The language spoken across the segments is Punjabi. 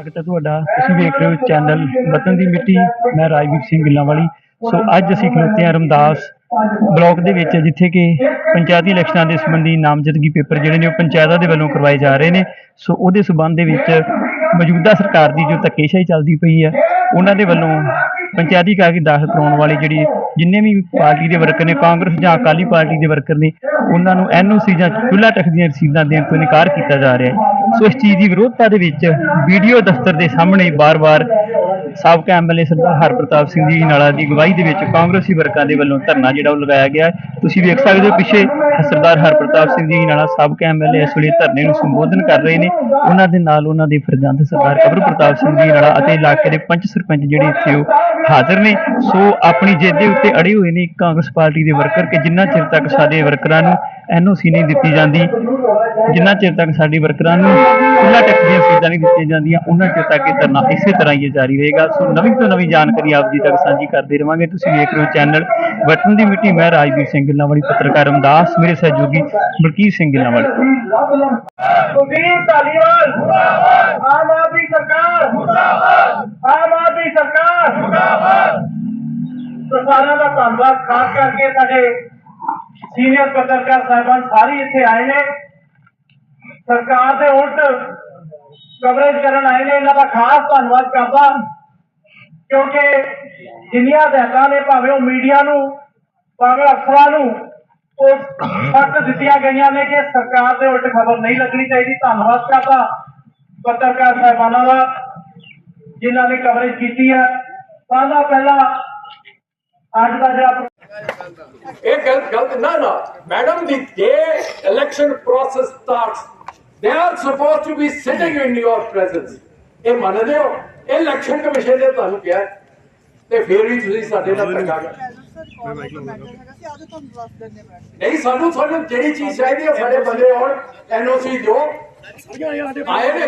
ਸਵਾਗਤ ਹੈ ਤੁਹਾਡਾ। ਤੁਸੀਂ ਵੇਖ ਰਹੇ ਹੋ ਚੈਨਲ ਵਤਨ ਦੀ ਮਿੱਟੀ। ਮੈਂ ਰਾਜਵੀਰ ਸਿੰਘ ਗਿੱਲਾਂ ਵਾਲੀ ਸੋ ਅੱਜ ਅਸੀਂ ਖਲੋਤੇ ਹਾਂ ਰਮਦਾਸ ਬਲਾਕ ਦੇ ਵਿੱਚ, ਜਿੱਥੇ ਕਿ ਪੰਚਾਇਤੀ ਇਲੈਕਸ਼ਨਾਂ ਦੇ ਸੰਬੰਧੀ ਨਾਮਜ਼ਦਗੀ ਪੇਪਰ ਜਿਹੜੇ ਨੇ ਉਹ ਪੰਚਾਇਤਾਂ ਦੇ ਵੱਲੋਂ ਕਰਵਾਏ ਜਾ ਰਹੇ ਨੇ। ਸੋ ਉਹਦੇ ਸਬੰਧ ਦੇ ਵਿੱਚ ਮੌਜੂਦਾ ਸਰਕਾਰ ਦੀ ਜੋ ਧੱਕੇਸ਼ਾਹੀ ਚੱਲਦੀ ਪਈ ਹੈ, ਉਹਨਾਂ ਦੇ ਵੱਲੋਂ ਪੰਚਾਇਤੀ ਕਾਗਜ਼ ਦਾਖਲ ਕਰਾਉਣ ਵਾਲੇ ਜਿਹੜੀ ਜਿੰਨੇ ਵੀ ਪਾਰਟੀ ਦੇ ਵਰਕਰ ਨੇ, ਕਾਂਗਰਸ ਜਾਂ ਅਕਾਲੀ ਪਾਰਟੀ ਦੇ ਵਰਕਰ ਨੇ, ਉਹਨਾਂ ਨੂੰ ਐਨਓਸੀ ਜਾਂ ਚੁੱਲ੍ਹਾ ਟੈਕਸ ਦੀਆਂ ਰਸੀਦਾਂ ਦੇਣ ਤੋਂ ਇਨਕਾਰ ਕੀਤਾ ਜਾ ਰਿਹਾ ਹੈ। ਸੋ ਇਸ ਚੀਜ਼ ਦੀ ਵਿਰੋਧਤਾ ਦੇ ਵਿੱਚ ਵੀਡੀਓ ਦਫ਼ਤਰ ਦੇ ਸਾਹਮਣੇ ਬਾਰ-ਬਾਰ ਸਾਬਕਾ ਐਮਐਲਏ ਸਰਦਾਰ ਹਰਪ੍ਰਤਾਪ ਸਿੰਘ ਜੀ ਨਾਲਾ ਦੀ ਅਗਵਾਈ ਦੇ ਵਿੱਚ ਕਾਂਗਰਸੀ ਵਰਕਰਾਂ ਦੇ ਵੱਲੋਂ ਧਰਨਾ ਜਿਹੜਾ ਉਹ ਲਗਾਇਆ ਗਿਆ ਤੁਸੀਂ ਵੇਖ ਸਕਦੇ ਹੋ ਪਿੱਛੇ ਸਰਦਾਰ ਹਰਪ੍ਰਤਾਪ ਸਿੰਘ ਜੀ ਨਾਲਾ ਸਾਬਕਾ ਐਮਐਲਏ ਇਸ ਵੇਲੇ ਧਰਨੇ ਨੂੰ ਸੰਬੋਧਨ ਕਰ ਰਹੇ ਨੇ। ਉਹਨਾਂ ਦੇ ਨਾਲ ਉਹਨਾਂ ਦੇ ਫਰਜ਼ੰਦ ਸਰਦਾਰ ਕਬਰ ਪ੍ਰਤਾਪ ਸਿੰਘ ਜੀ ਨਾਲਾ ਅਤੇ ਇਲਾਕੇ ਦੇ ਪੰਚ ਸਰਪੰਚ ਜਿਹੜੇ ਇੱਥੇ ਉਹ ਹਾਜ਼ਰ ਨੇ। ਸੋ ਆਪਣੀ ਜਿੱਦ ਦੇ ਉੱਤੇ ਅੜੇ ਹੋਏ ਨੇ ਕਾਂਗਰਸ ਪਾਰਟੀ ਦੇ ਵਰਕਰ ਕਿ ਜਿੰਨਾ ਚਿਰ ਤੱਕ ਸਾਡੇ ਵਰਕਰਾਂ ਨੂੰ ਐਨਓਸੀ ਨਹੀਂ ਦਿੱਤੀ ਜਾਂਦੀ ਜਿੰਨਾ ਚਿਰ ਤੱਕ ਸਾਡੀ ਵਰਕਰਾਂ ਨੂੰ ਖੁੱਲਾ ਟੈਕਸ ਦੀਆਂ ਰਸੀਦਾਂ ਨਹੀਂ ਦਿੱਤੀਆਂ ਜਾਂਦੀਆਂ, ਉਹਨਾਂ ਚਿਰ ਤੱਕ ਇਹ ਧਰਨਾ ਇਸੇ ਤਰ੍ਹਾਂ ਹੀ ਜਾਰੀ ਰਹੇਗਾ। ਸੋ ਨਵੀਂ ਤੋਂ ਨਵੀਂ ਜਾਣਕਾਰੀ ਆਪ ਜੀ ਤੱਕ ਸਾਂਝੀ ਕਰਦੇ ਰਵਾਂਗੇ। ਤੁਸੀਂ ਵੇਖ ਰਹੇ ਹੋ ਚੈਨਲ ਵਤਨ ਦੀ ਮਿੱਟੀ। ਮੈਂ ਰਾਜਵੀਰ ਸਿੰਘ ਗਿੱਲਾਂ ਵਾਲੀ ਪੱਤਰਕਾਰ ਰਮਦਾਸ ਮੇਰੇ ਸਹਿਯੋਗੀ ਬਲਕੀਤ ਸਿੰਘ ਗਿੱਲਾਂ ਵਾਲੀ ਧਾਲੀਵਾਲ ਮੁਰਦਾਬਾਦ ਆਮ ਆਦਮੀ ਸਰਕਾਰ ਮੁਰਦਾਬਾਦ ਆਮ ਆਦਮੀ ਸਰਕਾਰ। ਮੁਰਦਾਬਾਦ ਸਾਰਿਆਂ ਦਾ ਧੰਨਵਾਦ। ਖਾਸ ਕਰਕੇ ਸਾਡੇ ਸੀਨੀਅਰ ਪੱਤਰਕਾਰ ਸਾਹਿਬਾਨ ਸਾਰੇ ਇੱਥੇ ਆਏ ਨੇ। ਸਰਕਾਰ ਦੇ ਉਲਟ ਕਵਰੇਜ ਕਰਨ ਆਏ ਨੇ, ਇਹਨਾਂ ਦਾ ਖਾਸ ਧੰਨਵਾਦ ਕਰਦਾ ਕਿਉਂਕਿ ਜਿੰਨੀਆਂ ਹਦਾਇਤਾਂ ਨੇ ਭਾਵੇਂ ਉਹ ਮੀਡੀਆ ਨੂੰ, ਭਾਵੇਂ ਅਫਸਰਾਂ ਨੂੰ, ਉਹ ਸਖਤ ਦਿੱਤੀਆਂ ਗਈਆਂ ਨੇ ਕਿ ਸਰਕਾਰ ਦੇ ਉਲਟ ਖਬਰ ਨਹੀਂ ਲੱਗਣੀ ਚਾਹੀਦੀ। ਧੰਨਵਾਦ ਕਰਦਾ ਪੱਤਰਕਾਰ ਸਾਹਿਬਾਨਾਂ ਦਾ, ਜਿਨ੍ਹਾਂ ਨੇ ਕਵਰੇਜ ਕੀਤੀ ਹੈ। ਸਾਡਾ ਪਹਿਲਾਂ ਅੱਜ ਦਾ ਜਿਹੜਾ ਇਹ ਗਲਤ ਗਲਤ ਨਾ ਨਾ, madam the the election process starts they are supposed to be sitting in your presence ਇਹ ਮੰਨਦੇ ਹੋ? ਇਹ ਇਲੈਕਸ਼ਨ ਕਮਿਸ਼ਨ ਨੇ ਤੁਹਾਨੂੰ ਕਿਹਾ ਤੇ ਫਿਰ ਵੀ ਤੁਸੀਂ ਸਾਡੇ ਨਾਲ ਧੱਕਾ ਕਰ ਨਹੀਂ, ਸਾਨੂੰ ਤੁਹਾਨੂੰ ਜਿਹੜੀ ਚੀਜ਼ ਚਾਹੀਦੀ ਹੈ, ਸਾਡੇ ਬੰਦੇ ਆਉਣ ਐਨਓਸੀ ਦਿਓ। ਆਏ ਨੇ।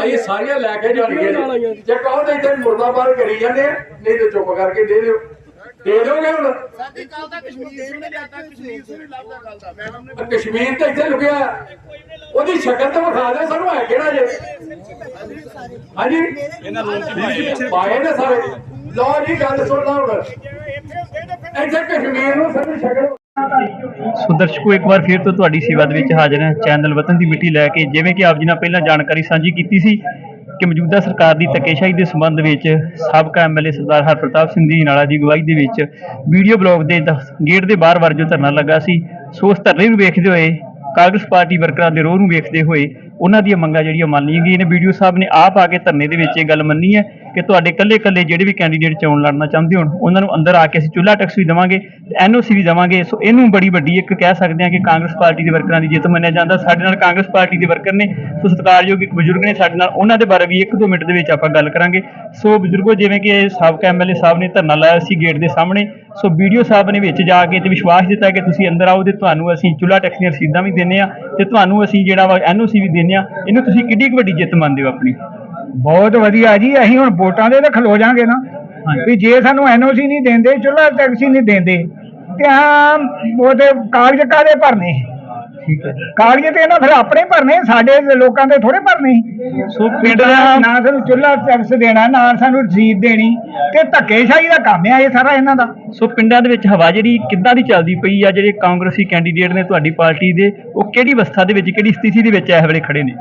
ਅਸੀਂ ਸਾਰੀਆਂ ਲੈ ਕੇ ਜਾਣੀਆਂ ਜੇ। ਕਹੋ ਤਾਂ ਇੱਥੇ ਮੁਰਦਾਬਾਦ ਕਰੀ ਜਾਂਦੇ ਨਹੀਂ ਤਾਂ ਚੁੱਪ ਕਰਕੇ ਦੇ ਦਿਓ। ਦੇ ਦੋਗੇ ਹੁਣ? ਕਸ਼ਮੀਰ ਤੇ ਇੱਥੇ ਲੁਕਿਆ। ਉਹਦੀ ਸ਼ਕਲ ਤਾਂ ਵਿਖਾ ਦੇ ਸਾਨੂੰ ਹੈ ਕਿਹੜਾ ਜੇ? ਹਾਂਜੀ? ਇਹਨਾਂ ਲੋਕ ਪਾਏ ਨੇ ਸਾਰੇ। ਲੋ ਜੀ ਗੱਲ ਸੁਣਦਾ ਹੁਣ। ਇੱਥੇ ਕਸ਼ਮੀਰ ਨੂੰ ਸਾਡੀ ਸ਼ਕਲ ਸੋ ਦਰਸ਼ਕੋ ਇੱਕ ਵਾਰ ਫਿਰ ਤੋਂ ਤੁਹਾਡੀ ਸੇਵਾ ਦੇ ਵਿੱਚ ਹਾਜ਼ਰ ਹਾਂ। ਚੈਨਲ ਵਤਨ ਦੀ ਮਿੱਟੀ ਲੈ ਕੇ ਜਿਵੇਂ ਕਿ ਆਪ ਜੀ ਨਾਲ ਪਹਿਲਾਂ ਜਾਣਕਾਰੀ ਸਾਂਝੀ ਕੀਤੀ ਸੀ ਕਿ ਮੌਜੂਦਾ ਸਰਕਾਰ ਦੀ ਧੱਕੇਸ਼ਾਹੀ ਦੇ ਸੰਬੰਧ ਵਿੱਚ ਸਾਬਕਾ ਐਮਐਲਏ ਸਰਦਾਰ ਹਰਪ੍ਰਤਾਪ ਸਿੰਘ ਜੀ ਨਾਲਾ ਦੀ ਅਗਵਾਈ ਦੇ ਵਿੱਚ ਵੀਡੀਓ ਬਲੌਗ ਦੇ ਦ- ਗੇਟ ਦੇ ਬਾਹਰ-ਬਾਹਰ ਜੋ ਧਰਨਾ ਲੱਗਾ ਸੀ, ਸੋ ਉਸ ਧਰਨੇ ਨੂੰ ਵੇਖਦੇ ਹੋਏ ਕਾਂਗਰਸ ਪਾਰਟੀ ਵਰਕਰਾਂ ਦੇ ਰੋਹ ਨੂੰ ਵੇਖਦੇ ਹੋਏ ਉਹਨਾਂ ਦੀਆਂ ਮੰਗਾਂ ਜਿਹੜੀਆਂ ਮੰਨ ਲਈਆਂ ਗਈਆਂ ਨੇ। ਵੀਡੀਓ ਸਾਹਿਬ ਨੇ ਆਪ ਆ ਕੇ ਧਰਨੇ ਦੇ ਵਿੱਚ ਇਹ ਗੱਲ ਮੰਨੀ ਹੈ ਕਿ ਤੁਹਾਡੇ ਕੱਲੇ-ਕੱਲੇ ਜਿਹੜੇ ਵੀ ਕੈਂਡੀਡੇਟ ਚੋਣ ਲੜਨਾ ਚਾਹੁੰਦੇ ਹੋਣ, ਉਹਨਾਂ ਨੂੰ ਅੰਦਰ ਆ ਕੇ ਅਸੀਂ ਚੁੱਲ੍ਹਾ ਟੈਕਸ ਵੀ ਦੇਵਾਂਗੇ ਤੇ ਐਨਓਸੀ ਵੀ ਦੇਵਾਂਗੇ। ਸੋ ਇਹਨੂੰ ਬੜੀ ਵੱਡੀ ਇੱਕ ਕਹਿ ਸਕਦੇ ਹਾਂ ਕਿ ਕਾਂਗਰਸ ਪਾਰਟੀ ਦੇ ਵਰਕਰਾਂ ਦੀ ਜਿੱਤ ਮੰਨਿਆ ਜਾਂਦਾ। ਸਾਡੇ ਨਾਲ ਕਾਂਗਰਸ ਪਾਰਟੀ ਦੇ ਵਰਕਰ ਨੇ, ਸੋ ਸਤਿਕਾਰਯੋਗ ਇੱਕ ਬਜ਼ੁਰਗ ਨੇ ਸਾਡੇ ਨਾਲ, ਉਹਨਾਂ ਦੇ ਬਾਰੇ ਵੀ ਇੱਕ ਦੋ ਮਿੰਟ ਦੇ ਵਿੱਚ ਆਪਾਂ ਗੱਲ ਕਰਾਂਗੇ। ਸੋ ਬਜ਼ੁਰਗੋ, ਜਿਵੇਂ ਕਿ ਸਾਬਕਾ ਐਮਐਲਏ ਸਾਹਿਬ ਨੇ ਧਰਨਾ ਲਾਇਆ ਸੀ ਗੇਟ ਦੇ ਸਾਹਮਣੇ, ਸੋ ਵੀਡੀਓ ਸਾਹਿਬ ਨੇ ਵਿੱਚ ਜਾ ਕੇ ਤੇ ਵਿਸ਼ਵਾਸ ਦਿੱਤਾ ਕਿ ਤੁਸੀਂ ਅੰਦਰ ਆਓ ਤੇ ਤੁਹਾਨੂੰ ਅਸੀਂ ਚੁੱਲ੍ਹਾ ਟੈਕਸ ਦੀਆਂ ਰਸੀਦਾਂ ਵੀ ਦਿੰਨੇ ਆ ਤੇ ਤੁਹਾਨੂੰ ਅਸੀਂ ਜਿਹੜਾ ਵਾ ਐਨਓਸੀ ਵੀ ਦਿੰਨੇ ਆ। ਇਹਨੂੰ ਤੁਸੀਂ ਕਿੱਡੀ ਕੁ ਵੱਡੀ ਜਿੱਤ ਮੰਨਦੇ ਹੋ ਆਪਣੀ? ਬਹੁਤ ਵਧੀਆ ਜੀ ਅਸੀਂ ਹੁਣ ਵੋਟਾਂ ਦੇ ਤੇ ਖਲੋ ਜਾਾਂਗੇ ਨਾ। ਵੀ ਜੇ ਸਾਨੂੰ ਐਨਓਸੀ ਨਹੀਂ ਦਿੰਦੇ ਚੁੱਲ੍ਹਾ ਟੈਕਸੀ ਨਹੀਂ ਦਿੰਦੇ। ਤੇ ਆ ਉਹਦੇ ਕਾਗਜ਼ ਕਾਦੇ ਭਰਨੇ? ਠੀਕ ਹੈ। ਕਾਗਜ਼ ਤੇ ਇਹਨਾਂ ਫਿਰ ਆਪਣੇ ਭਰਨੇ ਸਾਡੇ ਲੋਕਾਂ ਦੇ ਥੋੜੇ ਭਰਨੇ ਸੋ। ਪਿੰਡ ਦਾ ਨਾ ਸਾਨੂੰ ਚੁੱਲ੍ਹਾ ਟੈਕਸ ਦੇਣਾ ਨਾ ਸਾਨੂੰ ਰਸੀਦ ਦੇਣੀ ਤੇ ਧੱਕੇਸ਼ਾਹੀ ਦਾ ਕੰਮ ਆ ਇਹ ਸਾਰਾ ਇਹਨਾਂ ਦਾ। ਸੋ ਪਿੰਡਾਂ ਦੇ ਵਿੱਚ ਹਵਾ ਜਿਹੜੀ ਕਿੱਦਾਂ ਦੀ ਚੱਲਦੀ ਪਈ ਆ ਜਿਹੜੇ ਕਾਂਗਰਸੀ ਕੈਂਡੀਡੇਟ ਨੇ ਤੁਹਾਡੀ ਪਾਰਟੀ ਦੇ ਉਹ ਕਿਹੜੀ ਅਵਸਥਾ ਦੇ ਵਿੱਚ ਕਿਹੜੀ ਸਥਿਤੀ ਦੇ ਵਿੱਚ ਇਸ ਵੇਲੇ ਖੜੇ ਨੇ?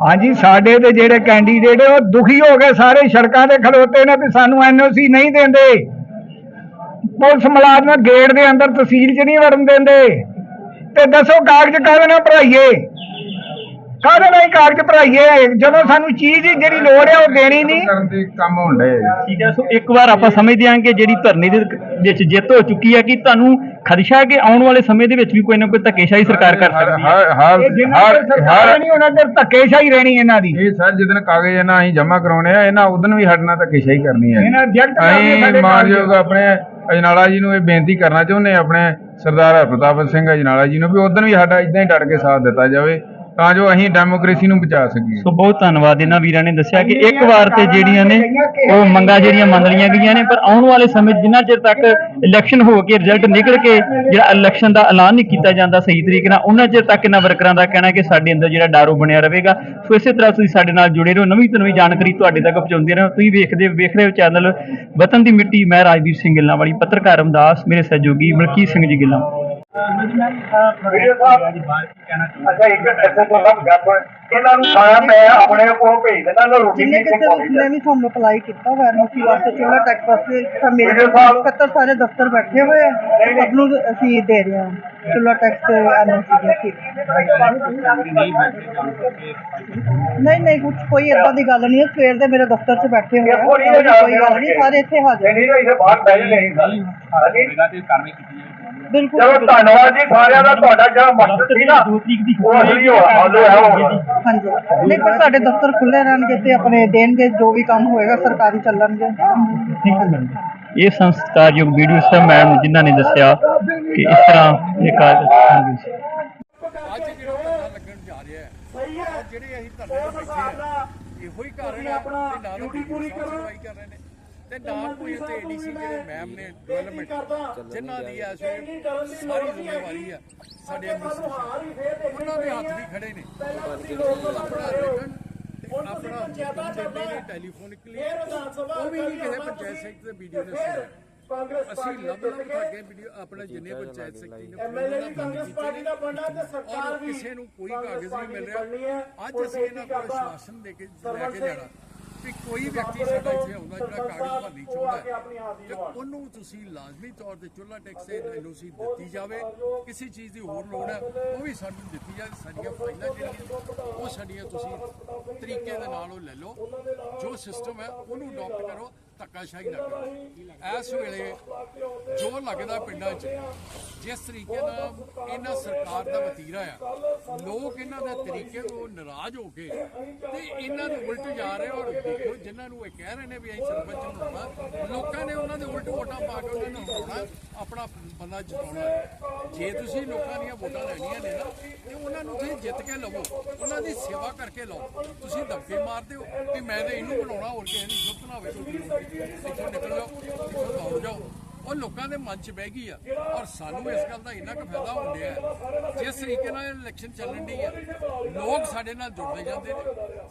ਹਾਂਜੀ ਸਾਡੇ ਦੇ ਜਿਹੜੇ ਕੈਂਡੀਡੇਟ ਉਹ ਦੁਖੀ ਹੋ ਗਏ ਸਾਰੇ ਸੜਕਾਂ ਤੇ ਖਲੋਤੇ ਨੇ ਵੀ ਸਾਨੂੰ ਐਨਓਸੀ ਨਹੀਂ ਦਿੰਦੇ। ਪੁਲਿਸ ਮੁਲਾਜ਼ਮ ਗੇਟ ਦੇ ਅੰਦਰ ਤਹਿਸੀਲ 'ਚ ਨਹੀਂ ਵੜਨ ਦਿੰਦੇ। ਤੇ ਦੱਸੋ ਕਾਗਜ਼ ਕਾਹਦੇ ਨਾਲ ਭਰਾਈਏ? ਕਾਹਦੇ ਨਾਲ ਹੀ ਕਾਗਜ਼ ਭਰਾਈਏ? ਜਦੋਂ ਸਾਨੂੰ ਚੀਜ਼ ਹੀ ਜਿਹੜੀ ਲੋੜ ਹੈ ਉਹ ਦੇਣੀ ਨਹੀਂ। ਕਰਨ ਦੇ ਕੰਮ ਹੁੰਦੇ ਠੀਕ ਹੈ ਸੋ ਇੱਕ ਵਾਰ ਆਪਾਂ ਸਮਝਦੇ ਹਾਂ ਕਿ ਜਿਹੜੀ ਧਰਨੇ ਦੇ ਵਿੱਚ ਜਿੱਤ ਹੋ ਚੁੱਕੀ ਹੈ ਕਿ ਤੁਹਾਨੂੰ ਖਦਸ਼ਾ ਹੈ ਕਿ ਆਉਣ ਵਾਲੇ ਸਮੇਂ ਦੇ ਵਿੱਚ ਵੀ ਕੋਈ ਨਾ ਕੋਈ ਧੱਕੇਸ਼ਾਹੀ ਸਰਕਾਰ ਕਰ ਸਕਦੀ ਹੈ? ਹਰ ਹਰ ਹਰ ਨਹੀਂ ਉਹਨਾਂ ਚਿਰ ਧੱਕੇਸ਼ਾਹੀ ਰਹਿਣੀ ਇਹਨਾਂ ਦੀ। ਇਹ ਸਰ ਜਿੱਦਨ ਕਾਗਜ਼ ਇਹਨਾਂ ਅਸੀਂ ਜਮ੍ਹਾਂ ਕਰਾਉਣੇ ਆ ਇਹਨਾਂ ਉਦੋਂ ਵੀ ਸਾਡੇ ਨਾਲ ਧੱਕੇਸ਼ਾਹੀ ਕਰਨੀ ਹੈ। ਇਹਨਾਂ ਅਸੀਂ ਮਾਨਯੋਗ ਕਾਗਜ਼। ਆਪਣੇ ਅਜਨਾਲਾ ਜੀ ਨੂੰ ਇਹ ਬੇਨਤੀ ਕਰਨਾ ਚਾਹੁੰਦੇ ਆਪਣੇ ਸਰਦਾਰ ਪ੍ਰਤਾਪ ਸਿੰਘ ਅਜਨਾਲਾ ਜੀ ਨੂੰ ਵੀ ਉਦੋਂ ਵੀ ਸਾਡਾ ਇਦਾਂ ਹੀ ਡਟ ਕੇ ਸਾਥ ਦਿੱਤਾ ਜਾਵੇ। ਤਾਂ ਜੋ ਅਸੀਂ ਡੈਮੋਕ੍ਰੇਸੀ ਨੂੰ ਬਚਾ ਸਕੀਏ। ਸੋ ਬਹੁਤ ਧੰਨਵਾਦ। ਇਹਨਾਂ ਵੀਰਾਂ ਨੇ ਦੱਸਿਆ ਕਿ ਇੱਕ ਵਾਰ ਤੇ ਜਿਹੜੀਆਂ ਨੇ, ਉਹ ਮੰਗਾਂ ਜਿਹੜੀਆਂ ਮੰਨ ਲਈਆਂ ਗਈਆਂ ਨੇ, ਪਰ ਆਉਣ ਵਾਲੇ ਸਮੇਂ ਜਿੰਨਾ ਚਿਰ ਤੱਕ ਇਲੈਕਸ਼ਨ ਹੋ ਕੇ ਰਿਜ਼ਲਟ ਨਿਕਲ ਕੇ ਜਿਹੜਾ ਇਲੈਕਸ਼ਨ ਦਾ ਐਲਾਨ ਨਹੀਂ ਕੀਤਾ ਜਾਂਦਾ ਸਹੀ ਤਰੀਕੇ ਨਾਲ, ਉਹਨਾਂ ਚਿਰ ਤੱਕ ਇਹਨਾਂ ਵਰਕਰਾਂ ਦਾ ਕਹਿਣਾ ਕਿ ਸਾਡੇ ਅੰਦਰ ਜਿਹੜਾ ਡਾਰੋ ਬਣਿਆ ਰਹੇਗਾ। ਸੋ ਇਸੇ ਤਰ੍ਹਾਂ ਤੁਸੀਂ ਸਾਡੇ ਨਾਲ ਜੁੜੇ ਰਹੋ। ਨਵੀਂ ਤੋਂ ਨਵੀਂ ਜਾਣਕਾਰੀ ਤੁਹਾਡੇ ਤੱਕ ਪਹੁੰਚਾਉਂਦੇ ਰਹੋ। ਤੁਸੀਂ ਵੇਖਦੇ ਵੇਖ ਰਹੇ ਹੋ ਚੈਨਲ ਵਤਨ ਦੀ ਮਿੱਟੀ। ਮੈਂ ਰਾਜਦੀਪ ਸਿੰਘ ਗਿੱਲਾਂ ਵਾਲੀ, ਪੱਤਰਕਾਰ ਅਮਦਾਸ, ਮੇਰੇ ਸਹਿਯੋਗੀ ਮਲਕੀਤ ਸਿੰਘ ਜੀ ਗਿੱਲਾਂ। ਵੀਡੀਓ ਸਾਹਿਬ ਅੱਛਾ ਇੱਕ ਐਸੇ ਤੋਂ ਸਭ ਗੱਪ ਇਹਨਾਂ ਨੂੰ ਖਾਣਾ ਮੈਂ ਆਪਣੇ ਕੋਲ ਭੇਜ ਦਿੰਦਾ ਨਾ ਰੋਟੀ ਜਿੰਨੇ ਦੀ ਕਿਸੇ ਕੋਈ ਨੇ ਵੀ ਤੁਹਾਨੂੰ ਅਪਲਾਈ ਕੀਤਾ ਹੋਇਆ ਐਨਓਸੀ ਵਾਸਤੇ ਚੋਲਾ ਟੈਕਸ ਵਾਸਤੇ ਤਾਂ ਮੇਰੇ ਵੀਡੀਓ ਸਾਹਿਬ। ਸਕੱਤਰ ਸਾਰੇ ਦਫ਼ਤਰ ਬੈਠੇ ਹੋਏ ਆ ਸਭ ਨੂੰ ਅਸੀਂ ਦੇ ਰਹੇ ਹਾਂ। ਚੋਲਾ ਟੈਕਸ ਤੇ ਐਨਓਸੀ ਦੇ ਕੇ ਨਹੀਂ ਨਹੀਂ ਕੁਝ ਕੋਈ ਏਦਾਂ ਦੀ ਗੱਲ ਨਹੀਂ ਹੈ। ਸਵੇਰ ਦੇ ਮੇਰੇ ਦਫ਼ਤਰ 'ਚ ਬੈਠੇ ਹੋਏ ਆ ਦੇਖੋ ਨਹੀਂ ਇਹੋ ਜਿਹੀ ਕੋਈ ਗੱਲ ਨਹੀਂ ਸਾਰੇ ਇੱਥੇ ਹਾਜ਼ਰ ਨਹੀਂ ਬਿਲਕੁਲ ਚਲੋ ਧੰਨਵਾਦ ਜੀ ਸਾਰਿਆਂ ਦਾ ਤੁਹਾਡਾ ਜਿਹੜਾ ਮਕਸਦ ਸੀ ਨਾ ਉਹ ਅਸਲੀ ਹੋ। ਹਾਲੋ ਹੈ ਹੁਣ। ਹਾਂਜੀ। ਨਹੀਂ ਪਰ ਸਾਡੇ ਦਫ਼ਤਰ ਖੁੱਲੇ ਰਹਿਣਗੇ ਤੇ ਆਪਣੇ ਦੇਣਗੇ ਜੋ ਵੀ ਕੰਮ ਹੋਏਗਾ ਸਰਕਾਰੀ ਚੱਲਣਗੇ। ਇਹ ਸੰਸਕਾਰਯੋਗ ਵੀਡੀਓ ਸਾਹਿਬ ਮੈਡਮ ਜਿਨ੍ਹਾਂ ਨੇ ਦੱਸਿਆ ਕਿ ਇਸ ਤਰ੍ਹਾਂ ਇਹ ਕਾਰਜ ਹੋਣਗੇ ਅੱਜ ਜਿਹੜਾ ਲੱਗਣ ਜਾ ਰਿਹਾ ਹੈ ਔਰ ਜਿਹੜੇ ਅਸੀਂ ਧਰਨੇ ਤੇ ਬੈਠੇ ਆ ਇਹੋ ਹੀ ਕਾਰਨ ਹੈ ਤੇ ਨਾ ਤਾਂ ਡਿਊਟੀ ਪੂਰੀ ਕਰ ਰਹੇ ਨੇ। ਤੇ ਨਾ ਕੋਈ ਇੱਥੇ ਏਡੀਸੀ ਜਿਹੜੇ ਮੈਮ ਨੇ ਡਿਵੈਲਪਮੈਂਟ ਜਿਨ੍ਹਾਂ ਦੀ ਇਸ ਵੇਲੇ ਸਾਰੀ ਜ਼ਿੰਮੇਵਾਰੀ ਆ। ਸਾਡੇ ਉਹਨਾਂ ਦੇ ਹੱਥ ਵੀ ਖੜੇ ਨੇ। ਆਪਣਾ ਤੇ ਆਪਣਾ ਦਿੰਦੇ ਨੇ ਟੈਲੀਫੋਨਿਕਲੀ ਉਹ ਵੀ ਨਹੀਂ ਕਿਸੇ ਪੰਚਾਇਤ ਸੈਕਟਰ ਦੇ ਵੀਡੀਓ ਨੇ ਸੁਣਿਆ ਅਸੀਂ ਲੱਭ ਲੱਭ ਥੱਕੇ ਵੀਡੀਓ ਆਪਣੇ ਜਿੰਨੇ ਪੰਚਾਇਤ ਸੈਕਟਰੀ ਨੇ ਐਮਐਲਏ ਦੀ ਕਾਂਗਰਸ ਪਾਰਟੀ ਦਾ ਬਣਨਾ ਤੇ ਸਰਕਾਰ ਵੀ ਕਿਸੇ ਨੂੰ ਕੋਈ ਕਾਗਜ਼ ਨਹੀਂ ਮਿਲ ਰਿਹਾ। ਅੱਜ ਅਸੀਂ ਇਹਨਾਂ ਕੋਲ ਸ਼ਾਸਨ ਦੇ ਕੇ ਲੈ ਕੇ ਜਾਣਾ। ਵੀ ਕੋਈ ਵਿਅਕਤੀ ਸਾਡਾ ਇੱਥੇ ਆਉਂਦਾ ਜਿਹੜਾ ਕਾਗਜ਼ ਭਰਨੀ ਚਾਹੁੰਦਾ ਤੇ ਉਹਨੂੰ ਤੁਸੀਂ ਲਾਜ਼ਮੀ ਤੌਰ ਤੇ ਚੁੱਲਾ ਟੈਕਸ ਤੇ ਐਨਓਸੀ ਦਿੱਤੀ ਜਾਵੇ ਕਿਸੇ ਚੀਜ਼ ਦੀ ਹੋਰ ਲੋੜ ਹੈ ਉਹ ਵੀ ਸਾਨੂੰ ਦਿੱਤੀ ਜਾਵੇ ਸਾਡੀਆਂ ਫਾਈਲਾਂ ਜਿਹੜੀਆਂ ਉਹ ਸਾਡੀਆਂ ਤੁਸੀਂ ਤਰੀਕੇ ਦੇ ਨਾਲ ਉਹ ਲੈ ਲਓ ਜੋ ਸਿਸਟਮ ਹੈ ਉਹਨੂੰ ਅਡਾਪਟ ਕਰੋ ਧੱਕਾਸ਼ਾਹੀ ਨਾ। ਕਰੋ ਇਸ ਵੇਲੇ ਜੋ ਲੱਗਦਾ ਪਿੰਡਾਂ 'ਚ, ਜਿਸ ਤਰੀਕੇ ਨਾਲ ਇਹਨਾਂ ਸਰਕਾਰ ਦਾ ਵਤੀਰਾ ਆ, ਲੋਕ ਇਹਨਾਂ ਦੇ ਤਰੀਕੇ ਤੋਂ ਨਾਰਾਜ਼ ਹੋ ਕੇ ਤੇ ਇਹਨਾਂ ਦੇ ਉਲਟ ਜਾ ਰਹੇ ਔਰ ਦੇਖੋ, ਜਿਨ੍ਹਾਂ ਨੂੰ ਇਹ ਕਹਿ ਰਹੇ ਨੇ ਵੀ ਅਸੀਂ ਸਰਪੰਚ ਬਣਾਉਣਾ, ਲੋਕਾਂ ਨੇ ਉਹਨਾਂ ਦੇ ਉਲਟ ਵੋਟਾਂ ਪਾ ਕੇ ਉਹਨਾਂ ਨੂੰ ਹਰਾਉਣਾ, ਆਪਣਾ ਬੰਦਾ ਜਿਤਾਉਣਾ। ਜੇ ਤੁਸੀਂ ਲੋਕਾਂ ਦੀਆਂ ਵੋਟਾਂ ਲੈਣੀਆਂ ਨੇ ਨਾ, ਤੇ ਉਹਨਾਂ ਨੂੰ ਤੁਸੀਂ ਜਿੱਤ ਕੇ ਲਵੋ, ਉਹਨਾਂ ਦੀ ਸੇਵਾ ਕਰਕੇ ਲਓ। ਤੁਸੀਂ ਧੱਕੇ ਮਾਰਦੇ ਹੋ ਕਿ ਮੈਂ ਤੇ ਇਹਨੂੰ ਬਣਾਉਣਾ, ਹੋਰ ਕਿਸੇ ਨੂੰ ਜ਼ਰੂਰਤ ਨਾ ਹੋਵੇ। ਇੱਥੋਂ ਨਿਕਲ ਜਾਓ ਇੱਥੋਂ ਦੌੜ ਜਾਓ ਉਹ ਲੋਕਾਂ ਦੇ ਮਨ 'ਚ ਬਹਿ ਗਈ ਆ ਔਰ ਸਾਨੂੰ ਇਸ ਗੱਲ ਦਾ ਇੰਨਾ ਕੁ ਫਾਇਦਾ ਹੋਣ ਡਿਆ ਜਿਸ ਤਰੀਕੇ ਨਾਲ ਇਲੈਕਸ਼ਨ ਚੱਲਣ ਦੀ ਆ, ਲੋਕ ਸਾਡੇ ਨਾਲ ਜੁੜਦੇ ਜਾਂਦੇ ਨੇ।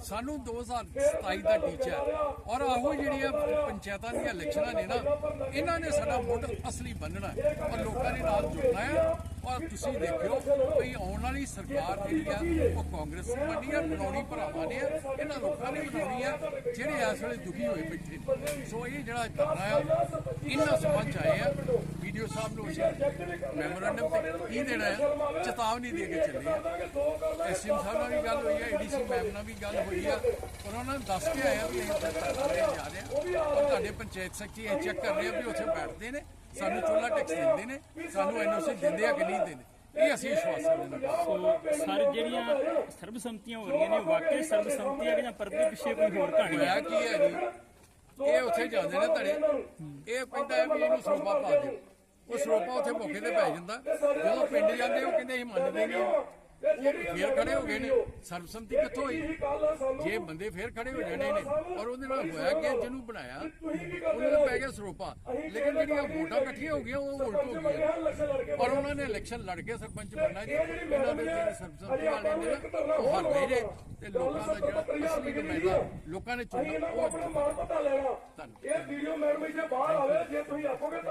ਸਾਨੂੰ 2027 ਦਾ ਟੀਚਾ ਔਰ ਆਹੋ ਜਿਹੜੀਆਂ ਪੰਚਾਇਤਾਂ ਦੀਆਂ ਇਲੈਕਸ਼ਨਾਂ ਨੇ ਨਾ, ਇਹਨਾਂ ਨੇ ਸਾਡਾ ਮੁੱਢ ਅਸਲੀ ਬੰਨਣਾ ਔਰ ਲੋਕਾਂ ਦੇ ਨਾਲ ਜੁੜਨਾ ਹੈ। ਔਰ ਤੁਸੀਂ ਦੇਖਿਓ ਵੀ ਆਉਣ ਵਾਲੀ ਸਰਕਾਰ ਜਿਹੜੀ ਆ, ਉਹ ਕਾਂਗਰਸ ਨੂੰ ਮੰਨੀ ਆ, ਬਣਾਉਣੀ ਭਰਾਵਾਂ ਨੇ ਇਹਨਾਂ ਲੋਕਾਂ ਨੇ ਬਣਾਉਣੀ ਆ, ਜਿਹੜੇ ਇਸ ਵੇਲੇ ਦੁਖੀ ਹੋਏ ਬੈਠੇ ਸੋ ਇਹ ਜਿਹੜਾ ਧਰਨਾ ਆ, ਇਹਨਾਂ ਸਮਾਂ ਚ ਆਏ ਆ। ਵੀਡੀਓ ਸਾਹਿਬ ਨੂੰ ਮੈਮੋਰੰਡਮ ਤੇ ਕੀ ਦੇਣਾ ਹੈ? ਚੇਤਾਵਨੀ ਦੇ ਕੇ ਚੱਲੇ ਆ ਐਸਐਮ ਸਾਹਿਬ ਨਾਲ ਵੀ ਗੱਲ ਹੋਈ ਹੈ ਏਡੀਸੀ ਮੈਮ ਨਾਲ ਵੀ ਗੱਲ ਹੋਈ ਆ ਪਰ ਉਹਨਾਂ ਨੇ ਦੱਸ ਕੇ ਆਇਆ ਵੀ ਅਸੀਂ ਉੱਥੇ ਜਾ ਰਹੇ ਆ ਔਰ ਤੁਹਾਡੇ ਪੰਚਾਇਤ ਸੈਕਟਰੀ ਇਹ ਚੈੱਕ ਕਰ ਰਹੇ ਆ ਵੀ ਉੱਥੇ ਬੈਠਦੇ ਨੇ। ਸਾਨੂੰ ਚੋਲਾ ਟੈਕਸ ਦਿੰਦੇ ਨੇ ਸਾਨੂੰ ਐਨਓਸੀ ਦਿੰਦੇ ਆ ਕਿ ਨਹੀਂ ਦਿੰਦੇ। ਇਹ ਅਸੀਂ ਵਿਸ਼ਵਾਸ ਸੋ ਸਰ ਜਿਹੜੀਆਂ ਸਰਬਸੰਮਤੀਆਂ ਹੋ ਰਹੀਆਂ ਨੇ ਵਾਕਈ ਸਰਬਸੰਮਤੀਆਂ ਜਾਂ ਪਰਦੇ ਪਿੱਛੇ ਕੋਈ ਹੋਰ ਕਹਾਣੀ ਹੈ ਕੀ ਹੈ ਜੀ? ਇਹ ਉੱਥੇ ਜਾਂਦੇ ਨੇ ਧੜੇ। ਇਹ ਕਹਿੰਦਾ ਵੀ ਇਹਨੂੰ ਸਰੋਪਾ ਪਾ ਦਿਓ। ਉਹ ਸਰੋਪਾ ਉੱਥੇ ਮੌਕੇ ਤੇ ਪੈ ਜਾਂਦਾ। ਜਦੋਂ ਪਿੰਡ ਜਾਂਦੇ ਉਹ ਕਹਿੰਦੇ ਅਸੀਂ ਮੰਨਦੇ ਨਹੀਂ ਉਹ। ਫੇਰ ਖੜੇ ਹੋ ਗਏ ਨੇ। ਸਰਬਸੰਮਤੀ ਕਿੱਥੋਂ ਹੋਈ ਜੇ ਬੰਦੇ ਫੇਰ ਖੜੇ ਹੋ ਜਾਣੇ ਨੇ, ਔਰ ਉਹਦੇ ਨਾਲ ਹੋਇਆ ਕਿ? ਜਿਹਨੂੰ ਬਣਾਇਆ, ਉਹਨੇ ਤਾਂ ਪੈ ਗਿਆ ਸਰੋਪਾ। ਲੇਕਿਨ ਜਿਹੜੀਆਂ ਵੋਟਾਂ ਇਕੱਠੀਆਂ ਹੋ ਗਈਆਂ, ਉਹ ਉਲਟ ਹੋ ਗਈਆਂ। ਔਰ ਉਹਨਾਂ ਨੇ ਇਲੈਕਸ਼ਨ ਲੜ ਕੇ ਸਰਪੰਚ ਬਣਨਾ ਜੀ। ਇਹਨਾਂ ਦੇ ਜਿਹੜੇ ਸਰਬਸੰਮਤੀ ਵਾਲੇ ਨੇ ਨਾ, ਉਹ ਹਾਰ ਗਏ ਤੇ ਲੋਕਾਂ ਦਾ ਜਿਹੜਾ ਅਸਲੀ ਨੁਮਾਇੰਦਾ, ਲੋਕਾਂ ਨੇ ਚੁਣਿਆ ਉਹ ਧੰਨਵਾਦ ਇਹ ਵੀਡੀਓ ਮੈਡਮ ਇੱਥੇ ਬਾਹਰ ਆਵੇ, ਜੇ ਤੁਸੀਂ ਆਖੋਗੇ